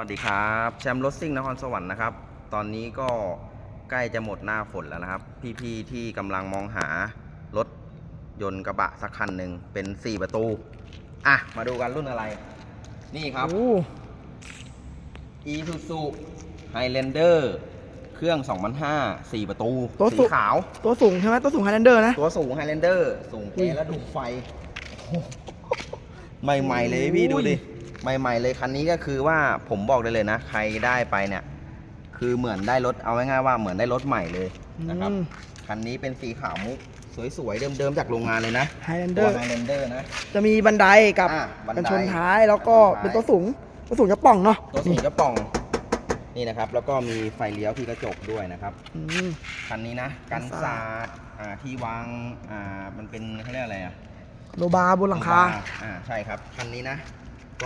วัสดีครับ แชมป์รถซิ่งนครสวรรค์นะครับ ตอนนี้ก็ใกล้จะหมดหน้าฝนแล้วนะครับ พี่ๆที่กำลังมองหารถยนต์กระบะสักคันหนึ่งเป็น 4 ประตู อะ มาดูกันรุ่นอะไร นี่ครับโอ้ Isuzu Highlander เครื่อง 2005 4 ประตูตัวสีสูงขาว ตัวสูงใช่ไหมตัวสูงไฮแลนเดอร์นะ ตัวสูง Highlander สูงอุ้เกยและดูไฟ ใหม่ ๆ เลยพี่ดูดิ ใหม่ๆเลยคันนี้ก็คือว่าผมบอกได้เลยนะ ใครได้ไปเนี่ย คือเหมือนได้รถเอาง่ายๆว่าเหมือนได้รถใหม่เลยนะครับอืม คันนี้เป็นสีขาวมุกสวยๆเดิมๆจากโรงงานเลยนะไฮแลนเดตัอวร์ไฮเลนเดอร์นะ จะมีบันไดกับอะบันไดกันชนท้ายแล้วก็กันชนท้ายเป็นตัวสูงตัวสูงจะป่องเนาะตัวสูงกระป๋องนี่นะครับ แล้วก็มีไฟเลี้ยวที่กระจกด้วยนะครับ อืม คันนี้นะ กันสาดสาดอ่าที่วางอ่ามันเป็นเขาเรียกอะไรอะโลบาร์บนหลังคา อ่า ใช่ครับ คันนี้นะ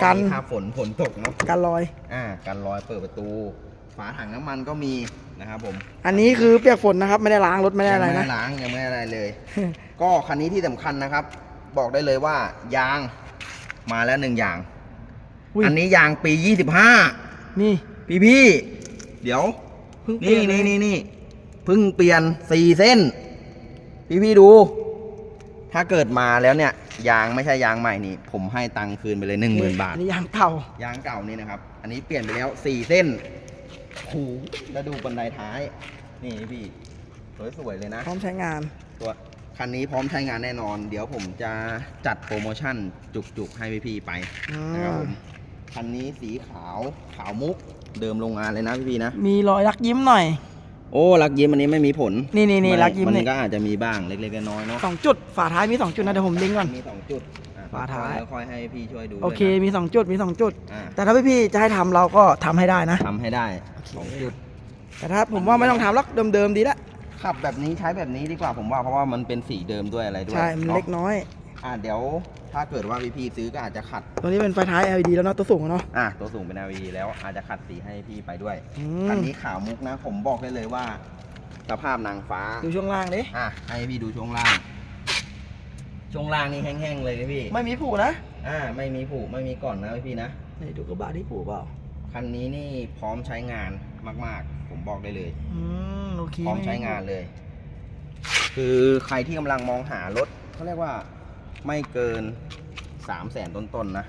กันมีถ้าฝนฝนตกเนาะการลอย อ่ากันรอยเปิดประตู ฝาถังน้ำมันก็มีนะครับผมอันนี้คือเปียกฝนนะครับไม่ได้ล้างรถไม่ได้อะไรยังนะไม่ล้างยังไม่ได้อะไรเลย ก็คันนี้ที่สำคัญนะครับ บอกได้เลยว่ายางมาแล้วหนึ่งอย่าง อุ้ยอันนี้ยางปี 25 นี่พี่พี่ๆเดี๋ยว เพิ่งเปลี่นี่ยนนี่นี่นี่เพิ่งเปลี่ยนสี่เส้น พี่พี่ๆดู ถ้าเกิดมาแล้วเนี่ยยางไม่ใช่ยางใหม่นี่ ผมให้ตังค์คืนไปเลยหนึ่งหมื่นบาท อันนี้ยางเก่า ยางเก่านี่นะครับ อันนี้เปลี่ยนไปแล้วสี่เส้นโหูแล้วดูบันไดท้าย นี่พี่สวยๆเลยนะ พร้อมใช้งาน ตัวคันนี้พร้อมใช้งานแน่นอน เดี๋ยวผมจะจัดโปรโมชั่นจุกๆให้พี่ๆไปอ่านะครับผมคันนี้สีขาวขาวมุกเดิมโรงงานเลยนะพี่ๆนะ มีรอยรักยิ้มหน่อย โอ้รักยิ้มอันนี้ไม่มีผลนี่นี่นี่มัรักยิ้มมันนี่ก็อาจจะมีบ้างเล็กๆน้อยๆเนาะสองจุด ฝาท้ายมีสองจุดนะเดี๋ยวผมลิงก์ก่อน มีสองจุดอะฝาท้ายค่อยๆให้พี่ช่วยดูโอเคด้วยนะมีสองจุดมีสองจุด อะแต่ถ้าพี่ๆจะให้ทำเราก็ทำให้ได้นะ ทำให้ได้สองจุด แต่ถ้าผมว่าไม่ต้องทำหรอกเดิมๆดีละขับแบบนี้ใช้แบบนี้ดีกว่าผมว่าเพราะว่ามันเป็นสีเดิมด้วยอะไรด้วยใช่มันาะเล็กน้อย อะเดี๋ยว ถ้าเกิดว่าพี่ๆซื้อก็อาจจะขัด ตัวนี้เป็นไฟท้าย LED แล้วเนาะตัวสูงอะเนาะ อะตัวสูงเป็น LED แล้วอาจจะขัดสีให้พี่ไปด้วยอืคันมนี้ขาวมุกนะ ผมบอกได้เลยว่า สภาพนางฟ้า ดูช่วงล่างดิ อะให้พี่ดูช่วงล่าง ช่วงล่างนี่แห้งๆเลยนะพี่ ไม่มีผูนะอ่า ไม่มีผุไม่มีก่อนนะพี่นะ นี่ดูกระบะที่ผูเปล่า คันนี้นี่พร้อมใช้งานมาก ๆ ผมบอกได้เลย อืมโอเคพร้อมใช้งานเลย คือใครที่กำลังมองหารถเขาเรียกว่า ไม่เกิน3 0 0แสนต้นๆนะ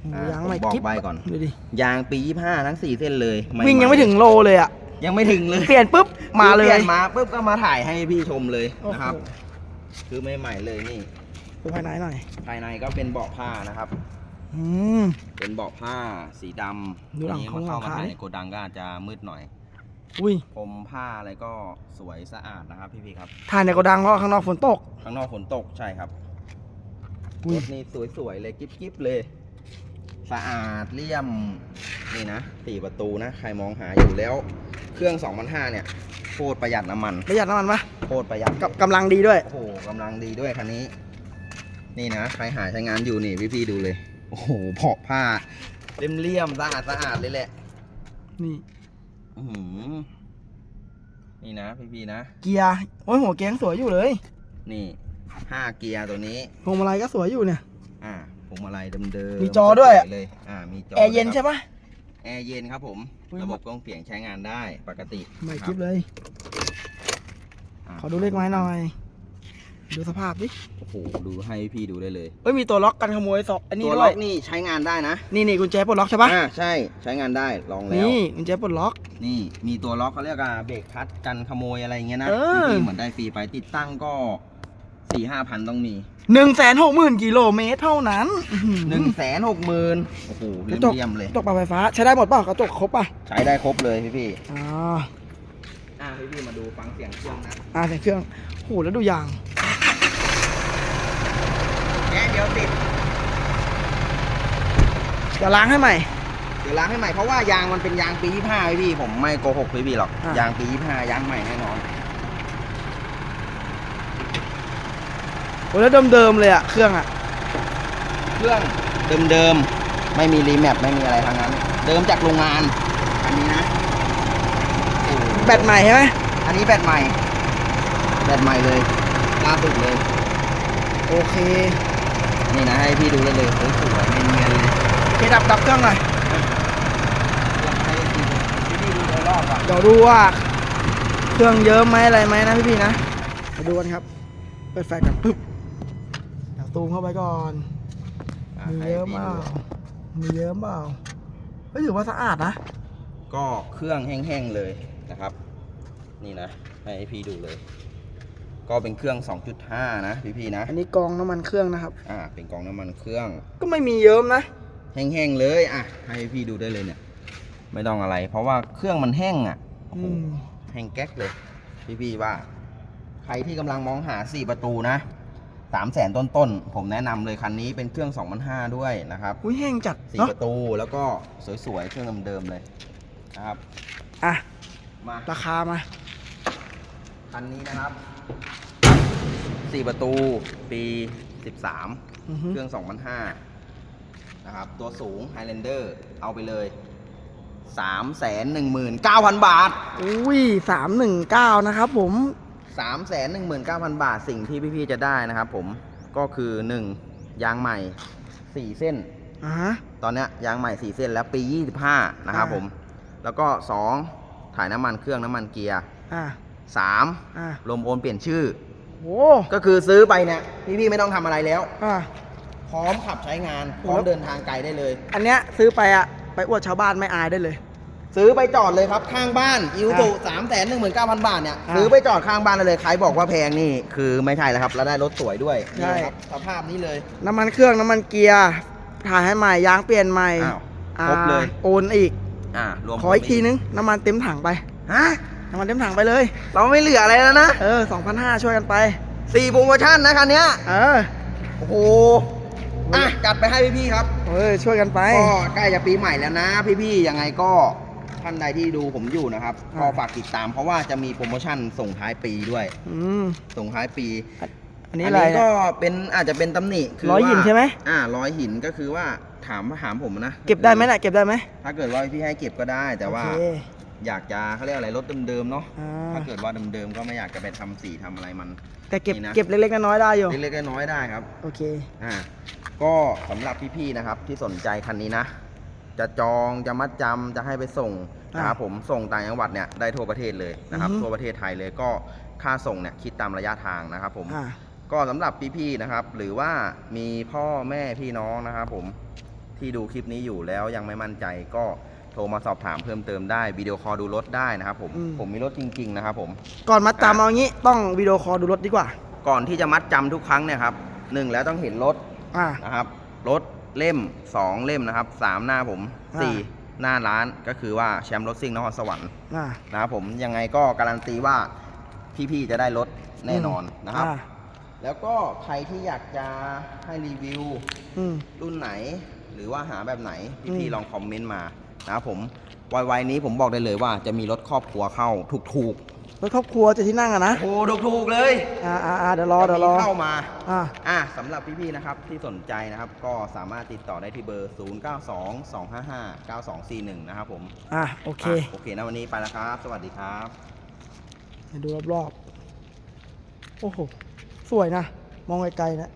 โอ้โหอะยางใหม่ผมบอกกิ๊บ ใบก่อน ดูดิ ยางปี25ทั้ง4เส้นเลยใหวิ่งยังไม่ถึงโลเลยอะ ยังไม่ถึงเลย เปลี่ยนปุ๊บ มาเลปย นมาปุ๊บก็มาถ่ายให้พี่ชมเลยโอ้โหนะครับคือใหม่ๆเลยนี่ ดูภายในหน่อย ภายในก็เป็นเบาะผ้านะครับ อืม เป็นเบาะผ้าสีดำดูหลังนี้ของมาเข้าหลัมางคา ถ่ายดิในโกดังก็อาจจะมืดหน่อยอุ้ยพรมผ้าอะไรก็สวยสะอาดนะครับพี่ๆครับ ถ่ายในโกดังเพราะข้างนอกฝนตก ข้างนอกฝนตกใช่ครับอุ้ รยถนี่สวยๆเลยกิ๊บๆเลย สะอาดเลี่ยมนี่นะสี่ประตูนะ ใครมองหาอยู่แล้ว เครื่อง 2005 เนี่ยโคตรประหยัดน้ำมันประหยัดน้ำมันปะโคตรประหยัดกับกำลังดีด้วย โอ้โหกำลังดีด้วยคันนี้ นี่นะ ใครหาใช้งานอยู่นี่พี่ๆดูเลย โอ้โหเผาะผ้าเลี่ยมๆสะอาดสะอาดเลยแหละ นี่อื้อหือนี่นะพี่ๆนะ เกียร์โอ้ยหัวเกียร์ยังสวยอยู่เลย นี่ ห้าเกียร์ตัวนี้พวงมาลัยก็สวยอยู่เนี่ย อ่าพวงมาลัยเดิมๆมีจอด้วยอะเลยอ่ามีจอแอร์เย็นใช่ปะ แอร์เย็นครับผม อุ้ยระบบกล้องเสียงใช้งานได้ปกติใหม่ครับกิ๊บเลยะขอดูเลขไม้หน่อย ดูสภาพดิโอ้โหดูให้พี่ดูได้เลย เอ้ยมีตัวล็อกกันขโมยสองอันนี้ตัวด้ล็วอยกนี่ใช้งานได้นะนี่นี่กุญแจปลดล็อกใช่ปะอ่าใช่ใช้งานได้ลองแล้ว นี่กุญแจปลดล็อก นี่มีตัวล็อกเขาเรียกว่าเบรกพัดกันขโมยอะไรอย่างเงี้ยนะเออ พี่ๆเหมือนได้ฟรีไปติดตั้งก็ สี่ห้าพันต้องมีหนึ่งแสนหกหมื่นกิโลเมตรเท่านั้นอื้อหือหนึ่งแสนหกหมื่นโอ้โหกเลี่ระจกยมๆเลย กระจกปรับไฟฟ้า ใช้ได้หมดเปล่ากระจกครบป่ะใช้ได้ครบเลยพี่พี่อ่าๆอ่าพี่พี่ๆมาดูฟังเสียงเครื่องนะอ่าเสียงเครื่องโหแล้วดูยางแค่เดียวติดเดี๋ยวล้างให้ใหม่ เดี๋ยวล้างให้ใหม่เพราะว่ายางมันเป็นยางปี25พี่ผมไม่โกหกพี่พี่หรอกอะยางปี25ยางใหม่แน่นอน โอ้แล้วเดิมๆเลยอะเครื่องอะเครื่องเดิมๆ ไม่มีรีแมปไม่มีอะไรทั้งนั้น เดิมจากโรงงาน อันนี้นะโอ้โหแบตใหม่ใช่ไหมอันนี้แบตใหม่ แบตใหม่เลยล่าสุดเลย โอเคนี่นะให้พี่ดูเลยเลยสวยๆเนียนๆเลยโอเคดับดับเครื่องหน่อยเดี๋ยวดูว่า เครื่องเยอะไหมอะไรไหมนะพี่ๆนะมาดูกันครับ เปิดไฟกันปึ๊บ เดี๋ยวตูมเข้าไปก่อนอะมีให้เยอะพี่เปล่าดูมีเยอะเปล่าเฮ้ยถือว่าสะอาดนะ ก็เครื่องแห้งๆเลยนะครับ นี่นะ ให้พี่ดูเลย ก็เป็นเครื่อง 2.5 นะพี่ๆนะ อันนี้กรองน้ำมันเครื่องนะครับ อ่า เป็นกล่องน้ำมันเครื่อง ก็ไม่มีเยิ้มนะ แห้งๆเลยอะ ให้พี่ดูได้เลยเนี่ย ไม่ต้องอะไร เพราะว่าเครื่องมันแห้งอะโอ้โหอืม แห้งแก๊กเลย พี่ๆว่า ใครที่กำลังมองหา4ประตูนะ 3 0 0แสนต้นๆ ผมแนะนำเลยคันนี้เป็นเครื่อง2,500ด้วยนะครับอุ้ยแห้งจัดสี่เนาะประตูแล้วก็สวยๆ เครื่องเดิมๆเลยนะครับ อะ มาราคามา คันนี้นะครับ4ประตูปี 13 อือฮึเครื่อง2,500นะครับ ตัวสูง Highlander เอาไปเลย 319,000 บาท อุ้ยสามหนึ่งเก้านะครับผม 319,000 บาทสิ่งที่พี่ๆจะได้นะครับผมก็คือ 1 ยางใหม่ 4 เส้น อ่าฮะ ตอนเนี้ยยางใหม่ 4 เส้นแล้วปี 25 นะครับอ่าผม แล้วก็ 2 ถ่ายน้ำมันเครื่องน้ำมันเกียร์ อ่า 3 อ่า ลมโอนเปลี่ยนชื่อ โอ้ก็คือซื้อไปเนี่ยพี่ๆไม่ต้องทำอะไรแล้ว อ่า พร้อมขับใช้งาน พร้อมแล้วเดินทางไกลได้เลย อันเนี้ยซื้อไปอะไปอวดชาวบ้านไม่อายได้เลย ซื้อไปจอดเลยครับข้างบ้านอิวตุสามแสนหนึ่งหมื่นเก้าพันบาทเนี่ยอ่าซื้อไปจอดข้างบ้านได้เลยใครบอกว่าแพงนี่คือไม่ใช่แล้วครับ แล้วได้รถสวยด้วยใช่นี่ครับสภาพนี้เลย น้ำมันเครื่องน้ำมันเกียร์ถ่ายให้ใหม่ยางเปลี่ยนใหม่อ้าวอ่าครบเลยโอนอีกอ่ารวมขออีกทีนึงน้ำมันเต็มถังไปฮะน้ำมันเต็มถังไปเลย เราไม่เหลืออะไรแล้วนะเออ2,500ช่วยกันไปสี่โปรโมชั่นนะคันเนี้ยเออโอ้โหอะจัดไปให้พี่ๆครับเออช่วยกันไปก็ใกล้จะปีใหม่แล้วนะ พี่ๆยังไงก็ ท่านใดที่ดูผมอยู่นะครับอ่า ก็ฝากติดตามเพราะว่าจะมีโปรโมชั่นส่งท้ายปีด้วย อืมส่งท้ายปีอันนี้อะไรก็เนี่ยเป็นอาจจะเป็นตำหนิคือร้อยหินว่าใช่ไหม อ่าร้อยหินก็คือว่าถามถามผมนะเก็บได้ไหมน่ะเก็บได้ไหมถ้าเกิดว่าพี่ให้เก็บก็ได้ แต่ว่าโอเคอยากจะเขาเรียกอะไรรถเดิมๆเนาะอ่าถ้าเกิดว่าเดิมๆก็ไม่อยากจะไปทำสีทำอะไรมัน แต่เก็บนี่นะ เก็บเล็กๆน้อยๆได้อยู่เล็กๆน้อยๆได้ครับ โอเค อ่าก็สำหรับพี่ๆนะครับที่สนใจคันนี้นะ จะจองจะมัดจำจะให้ไปส่งนะครับอ่าผมส่งต่างจังหวัดเนี่ยได้ทั่วประเทศเลยนะครับอือฮึ ทั่วประเทศไทยเลยก็ค่าส่งเนี่ยคิดตามระยะทางนะครับผม อ่า ก็สำหรับพี่ๆนะครับ หรือว่ามีพ่อแม่พี่น้องนะครับผมที่ดูคลิปนี้อยู่แล้วยังไม่มั่นใจก็โทรมาสอบถามเพิ่มเติมได้วิดีโอคอลดูรถได้นะครับผมอืม ผมมีรถจริง ๆ นะครับผม ก่อนมาอะจำเอางี้ต้องวิดีโอคอลดูรถดีกว่า ก่อนที่จะมัดจำทุกครั้งเนี่ยครับหนึ่งแล้วต้องเห็นรถอ่า นะครับรถ เล่ม 2 เล่มนะครับ 3 หน้าผม อ่า 4 หน้าร้านก็คือว่าแชมป์รถซิ่งนครสวรรค์อ่า นะครับผมยังไงก็การันตีว่าพี่ๆจะได้รถแน่นอนนะครับ อ่าแล้วก็ใครที่อยากจะให้รีวิว อืม รุ่นไหนหรือว่าหาแบบไหนอืมพี่ๆลองคอมเมนต์มานะครับผม วัยๆนี้ผมบอกได้เลยว่าจะมีรถครอบครัวเข้าถูกรถครอบครัวจะที่นั่งอะนะๆโอ้ถูกๆเลยอ่าอ่าอ่าเดี๋ยวรอเดี๋ยวรอจะมีเข้ามา อ่า อะสำหรับพี่ๆนะครับที่สนใจนะครับก็สามารถติดต่อได้ที่เบอร์ 0922559241 นะครับผมอ่าโอเค อะโอเคนะวันนี้ไปแล้วครับ สวัสดีครับ ให้ดูรอบๆ โอ้โห สวยนะ มองไกลๆนะ